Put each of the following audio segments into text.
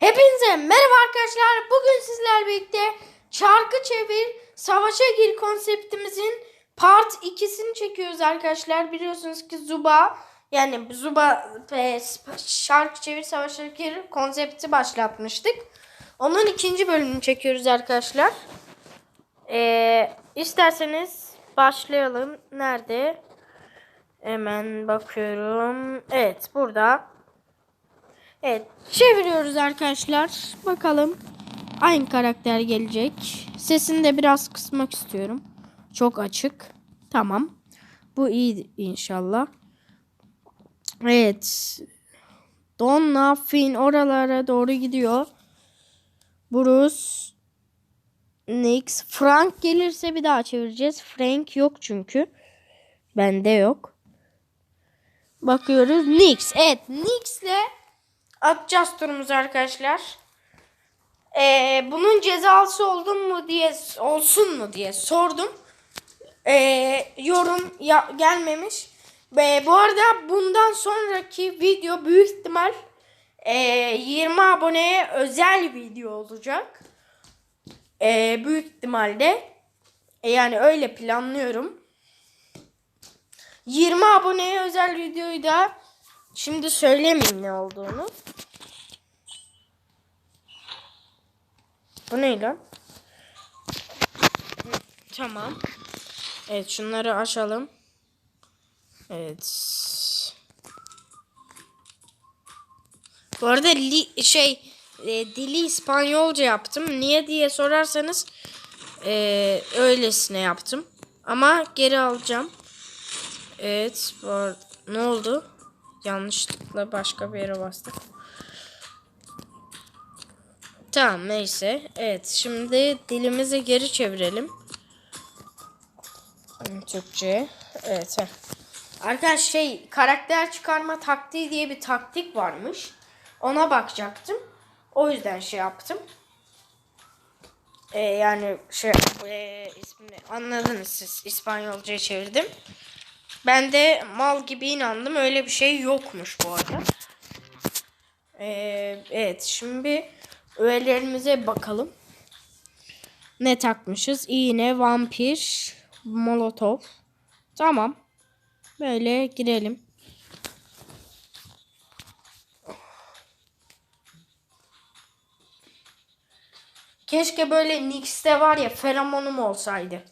Hepinize merhaba arkadaşlar. Bugün sizlerle birlikte çarkı çevir, savaşa gir konseptimizin part 2'sini çekiyoruz arkadaşlar. Biliyorsunuz ki Zuba yani Zuba ve şarkı çevir, savaşa gir konsepti başlatmıştık. Onun ikinci bölümünü çekiyoruz arkadaşlar. Ee, isterseniz başlayalım. Nerede? Hemen bakıyorum. Evet burada. Evet çeviriyoruz arkadaşlar. Bakalım aynı karakter gelecek. Sesini de biraz kısmak istiyorum. Çok açık. Tamam. Bu iyi inşallah. Evet. Donna Finn oralara doğru gidiyor. Bruce Nix. Frank gelirse bir daha çevireceğiz. Frank yok çünkü. Bende yok. Bakıyoruz. Nix. Evet. Nix'le atacağız turumuzu arkadaşlar. Ee, bunun cezası oldun mu diye olsun mu diye sordum. Ee, yorum ya, gelmemiş. Ve bu arada bundan sonraki video büyük ihtimal e, 20 aboneye özel video olacak. E, büyük ihtimalle e, yani öyle planlıyorum. 20 aboneye özel videoyu da şimdi söylemeyeyim ne olduğunu. Bu ne lan? Tamam. Evet şunları açalım. Evet. Bu arada li, şey e, dili İspanyolca yaptım. Niye diye sorarsanız e, öylesine yaptım. Ama geri alacağım. Evet. Var. Ne oldu? Yanlışlıkla başka bir yere bastık. Tamam neyse. Evet şimdi dilimizi geri çevirelim. Türkçe. Evet. Arkadaş şey karakter çıkarma taktiği diye bir taktik varmış. Ona bakacaktım. O yüzden şey yaptım. Ee, yani şey e, ismini anladınız siz. İspanyolcaya çevirdim. Ben de mal gibi inandım. Öyle bir şey yokmuş bu arada. Ee, evet şimdi öğelerimize bakalım. Ne takmışız? İğne, vampir, molotov. Tamam. Böyle girelim. Keşke böyle Nix'te var ya feromonum olsaydı.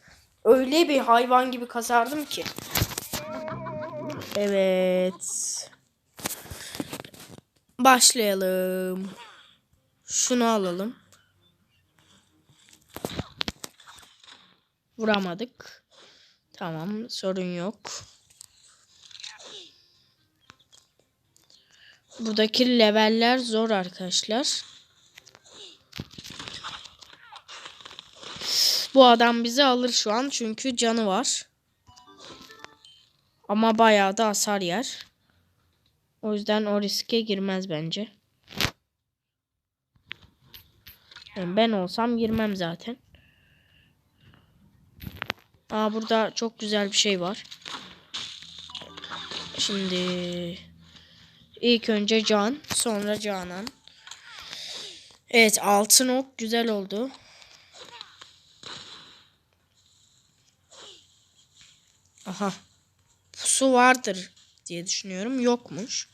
Öyle bir hayvan gibi kasardım ki. Evet. Başlayalım. Şunu alalım. Vuramadık. Tamam sorun yok. Buradaki leveller zor arkadaşlar. Bu adam bizi alır şu an çünkü canı var. Ama bayağı da hasar yer. O yüzden o riske girmez bence. Yani ben olsam girmem zaten. Aa burada çok güzel bir şey var. Şimdi ilk önce Can, sonra Canan. Evet altın ok güzel oldu. Aha. Pusu vardır diye düşünüyorum. Yokmuş.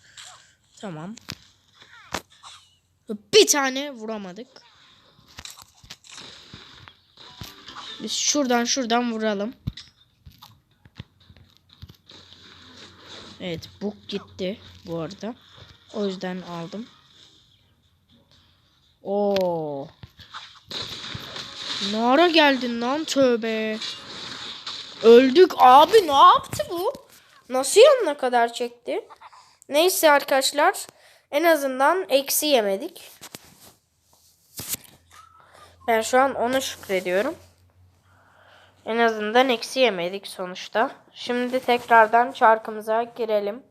Tamam. Bir tane vuramadık. Biz şuradan şuradan vuralım. Evet bu gitti bu arada. O yüzden aldım. Oo. Ne ara geldin lan tövbe. Öldük abi ne yaptı bu? Nasıl yanına kadar çekti? Neyse arkadaşlar. En azından eksi yemedik. Ben şu an ona şükrediyorum. En azından eksi yemedik sonuçta. Şimdi tekrardan çarkımıza girelim.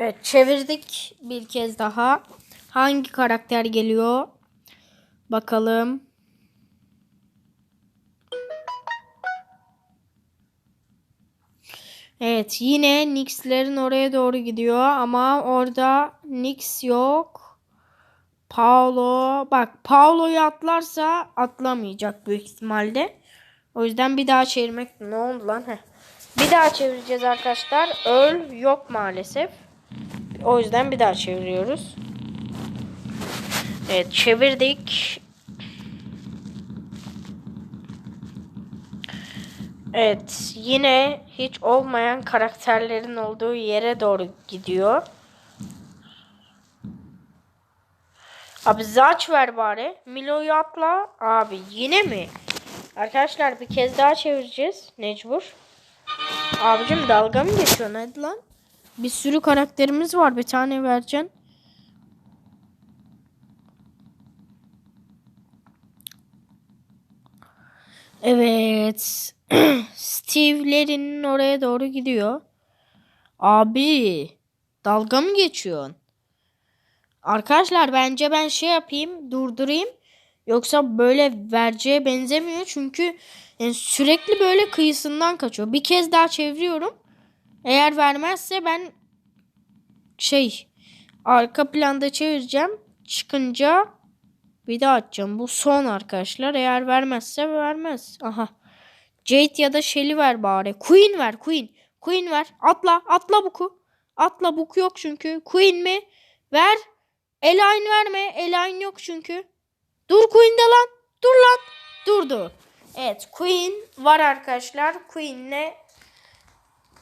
Evet çevirdik bir kez daha. Hangi karakter geliyor? Bakalım. Evet yine Nix'lerin oraya doğru gidiyor ama orada Nix yok. Paolo bak Paolo'yu atlarsa atlamayacak büyük ihtimalle. O yüzden bir daha çevirmek ne oldu lan? Heh. Bir daha çevireceğiz arkadaşlar. Öl yok maalesef. O yüzden bir daha çeviriyoruz. Evet çevirdik. Evet yine hiç olmayan karakterlerin olduğu yere doğru gidiyor. Abi zaç ver bari. Milo'yu atla. Abi yine mi? Arkadaşlar bir kez daha çevireceğiz. Mecbur. Abicim dalga mı geçiyorsun hadi lan? Bir sürü karakterimiz var. Bir tane vereceksin. Evet. Steve'lerin oraya doğru gidiyor. Abi dalga mı geçiyorsun? Arkadaşlar bence ben şey yapayım durdurayım. Yoksa böyle vereceğe benzemiyor. Çünkü yani sürekli böyle kıyısından kaçıyor. Bir kez daha çeviriyorum. Eğer vermezse ben şey arka planda çevireceğim. Çıkınca bir daha açacağım. Bu son arkadaşlar. Eğer vermezse vermez. Aha. Jade ya da Shelly ver bari. Queen ver Queen. Queen ver. Atla. Atla buku. Atla buku yok çünkü. Queen mi? Ver. Elaine verme. Elaine yok çünkü. Dur Queen'de lan. Dur lan. Durdu. Evet Queen var arkadaşlar. Queen'le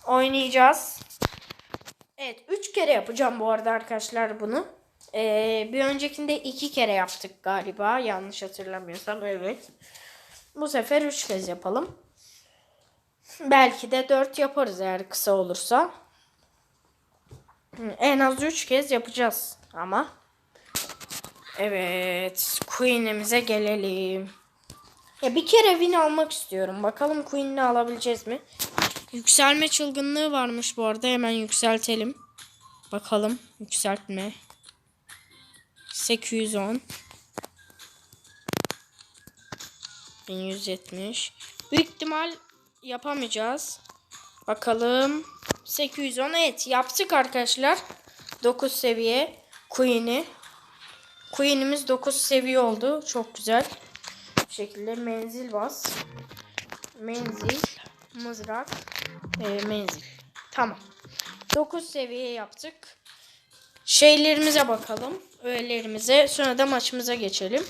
oynayacağız. Evet 3 kere yapacağım bu arada arkadaşlar bunu. Ee, bir öncekinde 2 kere yaptık galiba. Yanlış hatırlamıyorsam evet. Bu sefer 3 kez yapalım. Belki de 4 yaparız eğer kısa olursa. En az 3 kez yapacağız ama. Evet. Queen'imize gelelim. Ya bir kere win almak istiyorum. Bakalım Queen'ini alabileceğiz mi? Yükselme çılgınlığı varmış bu arada. Hemen yükseltelim. Bakalım. Yükseltme. 810. 1170. Büyük ihtimal yapamayacağız. Bakalım. 810. Evet yaptık arkadaşlar. 9 seviye Queen'i. Queen'imiz 9 seviye oldu. Çok güzel. Bu şekilde menzil bas. Menzil. Mızrak. E, menzil. Tamam. 9 seviye yaptık. Şeylerimize bakalım. Öğelerimize. Sonra da maçımıza geçelim.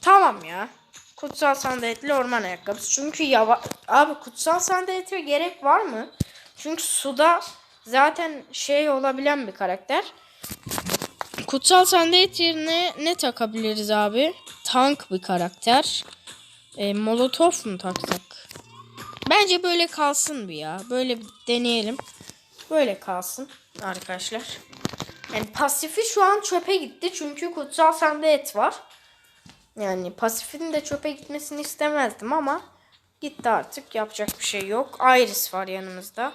Tamam ya. Kutsal sandaletli orman ayakkabısı. Çünkü yava abi kutsal sandalete gerek var mı? Çünkü suda zaten şey olabilen bir karakter. Kutsal sandalet yerine ne takabiliriz abi? Tank bir karakter. E, Molotov mu taksak? Bence böyle kalsın bir ya. Böyle deneyelim. Böyle kalsın arkadaşlar. Yani pasifi şu an çöpe gitti. Çünkü kutsal sandalet var. Yani pasifin de çöpe gitmesini istemezdim ama gitti artık. Yapacak bir şey yok. Iris var yanımızda.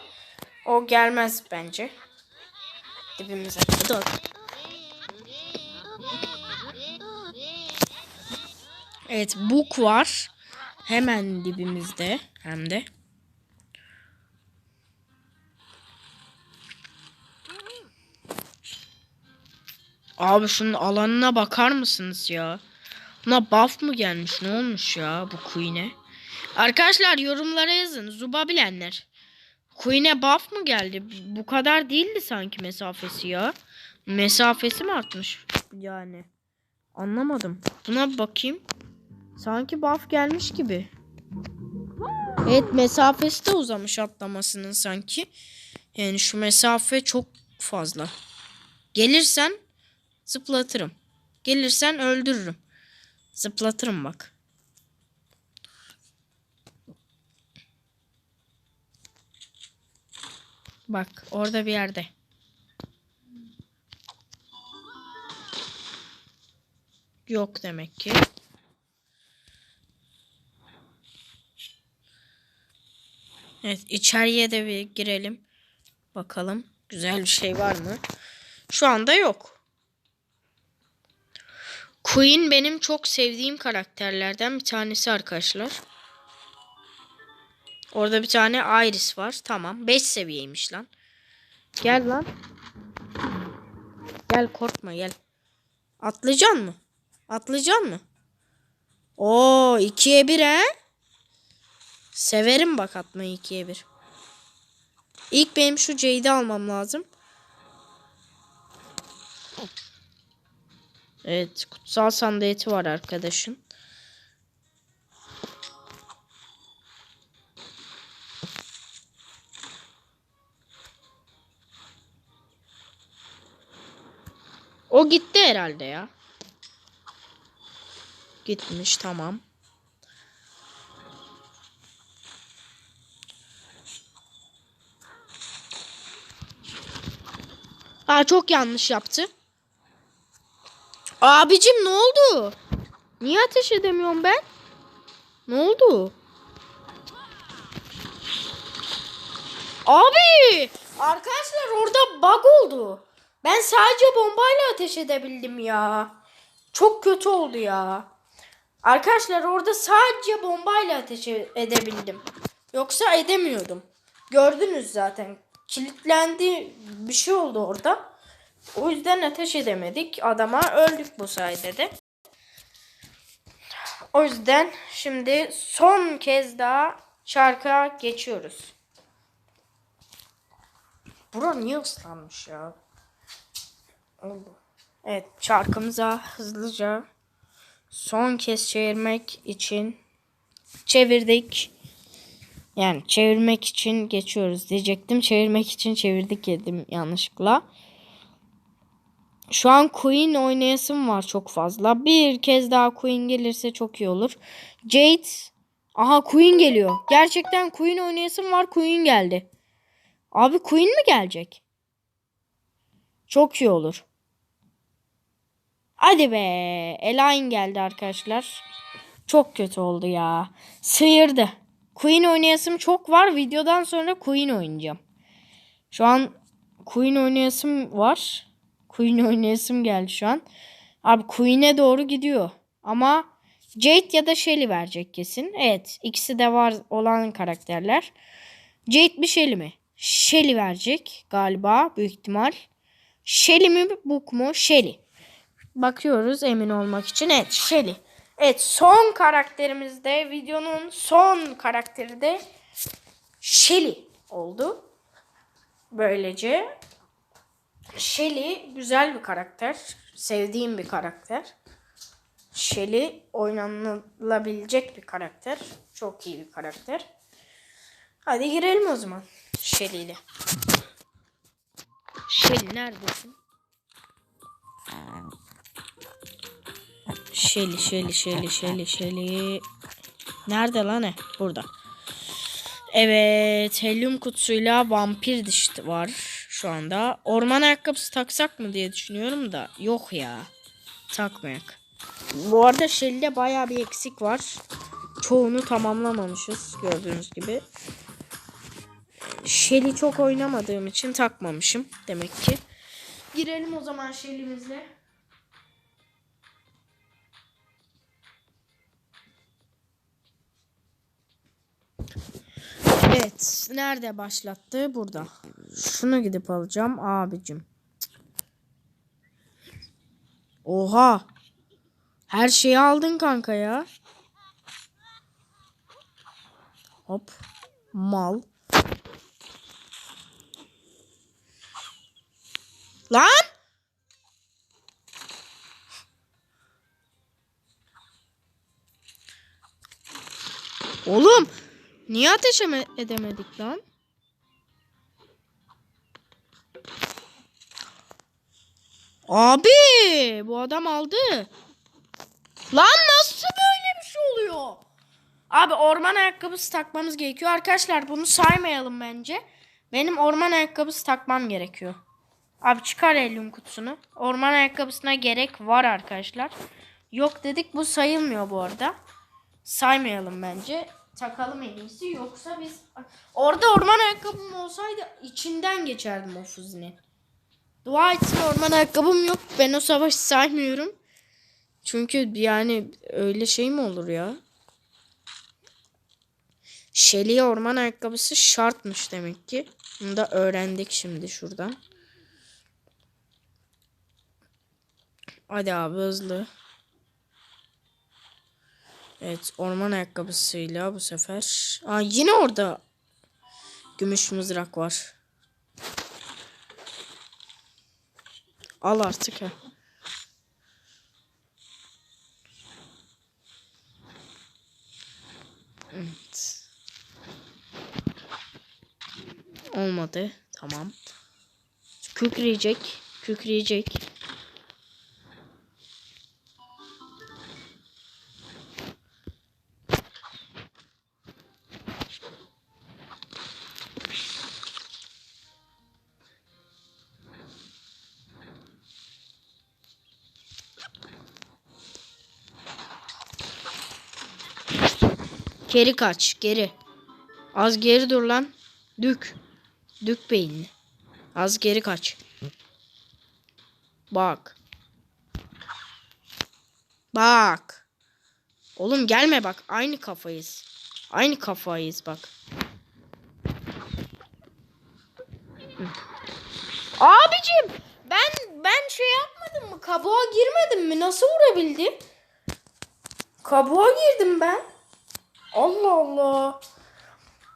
O gelmez bence. Dibimize kadar. Evet Book var. Hemen dibimizde hem de. Abi şunun alanına bakar mısınız ya? Buna buff mı gelmiş? Ne olmuş ya bu Queen'e? Arkadaşlar yorumlara yazın. Zuba bilenler. Queen'e buff mı geldi? Bu kadar değildi sanki mesafesi ya. Mesafesi mi artmış? Yani. Anlamadım. Buna bir bakayım. Sanki buff gelmiş gibi. Evet mesafesi de uzamış atlamasının sanki. Yani şu mesafe çok fazla. Gelirsen zıplatırım. Gelirsen öldürürüm. Zıplatırım bak. Bak orada bir yerde. Yok demek ki. Evet içeriye de bir girelim. Bakalım güzel bir şey var mı? Şu anda yok. Queen benim çok sevdiğim karakterlerden bir tanesi arkadaşlar. Orada bir tane iris var. Tamam. 5 seviyeymiş lan. Gel lan. Gel korkma gel. Atlayacaksın mı? Atlayacaksın mı? Oo ikiye bir he? Severim bak atmayı ikiye bir. İlk benim şu Jade'i almam lazım. Evet kutsal sandaleti var arkadaşın. O gitti herhalde ya. Gitmiş tamam. Aa çok yanlış yaptı. Abicim ne oldu? Niye ateş edemiyorum ben? Ne oldu? Abi! Arkadaşlar orada bug oldu. Ben sadece bombayla ateş edebildim ya. Çok kötü oldu ya. Arkadaşlar orada sadece bombayla ateş e- edebildim. Yoksa edemiyordum. Gördünüz zaten. Kilitlendi bir şey oldu orada. O yüzden ateş edemedik. Adama öldük bu sayede de. O yüzden şimdi son kez daha çarka geçiyoruz. Bura niye ıslanmış ya? Evet çarkımıza hızlıca son kez çevirmek için çevirdik. Yani çevirmek için geçiyoruz diyecektim. Çevirmek için çevirdik dedim yanlışlıkla. Şu an Queen oynayasım var çok fazla. Bir kez daha Queen gelirse çok iyi olur. Jade. Aha Queen geliyor. Gerçekten Queen oynayasım var. Queen geldi. Abi Queen mi gelecek? Çok iyi olur. Hadi be. Elaine geldi arkadaşlar. Çok kötü oldu ya. Sıyırdı. Queen oynayasım çok var. Videodan sonra Queen oynayacağım. Şu an Queen oynayasım var. Queen oynayasım geldi şu an. Abi Queen'e doğru gidiyor. Ama Jade ya da Shelly verecek kesin. Evet ikisi de var olan karakterler. Jade mi Shelly mi? Shelly verecek galiba büyük ihtimal. Shelly mi Book mu? Shelly. Bakıyoruz emin olmak için. Evet Shelly. Evet son karakterimiz de videonun son karakteri de Shelly oldu. Böylece Shelly güzel bir karakter. Sevdiğim bir karakter. Shelly oynanılabilecek bir karakter. Çok iyi bir karakter. Hadi girelim o zaman Shelly ile. Shelly neredesin? Shelly, Shelly, Shelly, Shelly, Shelly. Nerede lan ne? Burada. Evet, helyum kutusuyla vampir dişi var şu anda. Orman ayakkabısı taksak mı diye düşünüyorum da yok ya. Takmayak. Bu arada Shelly'de baya bir eksik var. Çoğunu tamamlamamışız gördüğünüz gibi. Shelly çok oynamadığım için takmamışım demek ki. Girelim o zaman Shelly'mizle. Evet. Nerede başlattı? Burada. Şunu gidip alacağım abicim. Oha. Her şeyi aldın kanka ya. Hop. Mal. Lan! Oğlum Niye ateş eme- edemedik lan? Abi bu adam aldı. Lan nasıl böyle bir şey oluyor? Abi orman ayakkabısı takmamız gerekiyor. Arkadaşlar bunu saymayalım bence. Benim orman ayakkabısı takmam gerekiyor. Abi çıkar helyum kutusunu. Orman ayakkabısına gerek var arkadaşlar. Yok dedik bu sayılmıyor bu arada. Saymayalım bence takalım en iyisi. Yoksa biz orada orman ayakkabım olsaydı içinden geçerdim o fuzinin. Dua etsin orman ayakkabım yok. Ben o savaşı saymıyorum. Çünkü yani öyle şey mi olur ya? Şeli'ye orman ayakkabısı şartmış demek ki. Bunu da öğrendik şimdi şuradan. Hadi abi hızlı. Evet orman ayakkabısıyla bu sefer. Aa, yine orada gümüş mızrak var. Al artık ha. Evet. Olmadı. Tamam. Kükreyecek. Kükreyecek. Geri kaç. Geri. Az geri dur lan. Dük. Dük beynini. Az geri kaç. Bak. Bak. Oğlum gelme bak. Aynı kafayız. Aynı kafayız bak. Abicim ben ben şey yapmadım mı? Kabuğa girmedim mi? Nasıl vurabildim? Kabuğa girdim ben. Allah Allah.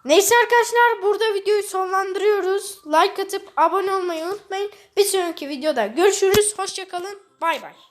Neyse arkadaşlar burada videoyu sonlandırıyoruz. Like atıp abone olmayı unutmayın. Bir sonraki videoda görüşürüz. Hoşçakalın. Bay bay.